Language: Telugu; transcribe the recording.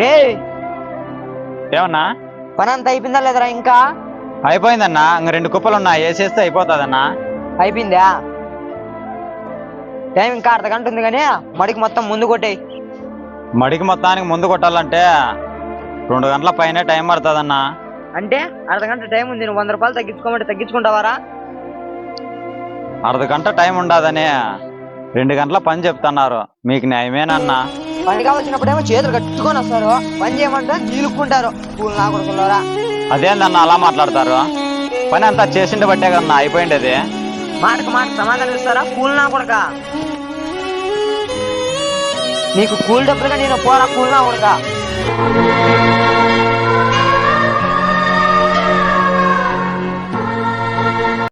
రే ఏమన్నా? పని అంతా అయిపోయిందా లేదరా ఇంకా? అయిపోయిందన్నా. ఇంక రెండు కుప్పలు ఉన్నాయి వేసేస్తే అయిపోతుందన్నా. అయిపోయిందా? టైం ఇంకా అర్ధ గంట ఉంది కానీ మడికి మొత్తం ముందు కొట్టేయి. మడికి మొత్తానికి ముందు కొట్టాలంటే రెండు గంటల పైనే టైం పడుతుందన్నా. అంటే అర్ధ గంట టైం ఉంది. నువ్వు వంద రూపాయలు తగ్గించుకోమంటే తగ్గించుకుంటావారా? అర్ధ గంట టైం ఉండదని. రెండు గంటల పని చెప్తున్నారు. మీకు న్యాయమేనన్నా. పని కావాల్సినప్పుడేమో చేతులు కట్టుకొని వస్తారు పని చేయమంటే నీలుక్కుంటారు. పూలు నా కొడుకున్నారా అదేందన్నా అలా మాట్లాడతారు. పని అంతా చేసిండే బట్టే కదన్నా అయిపోయిండేది. మాటకు మాట సమాధానం ఇస్తారా? కూల్ నా కొడక. నీకు కూల్ డబ్బులుగా నేను పోరా కూల్ నా కొడక.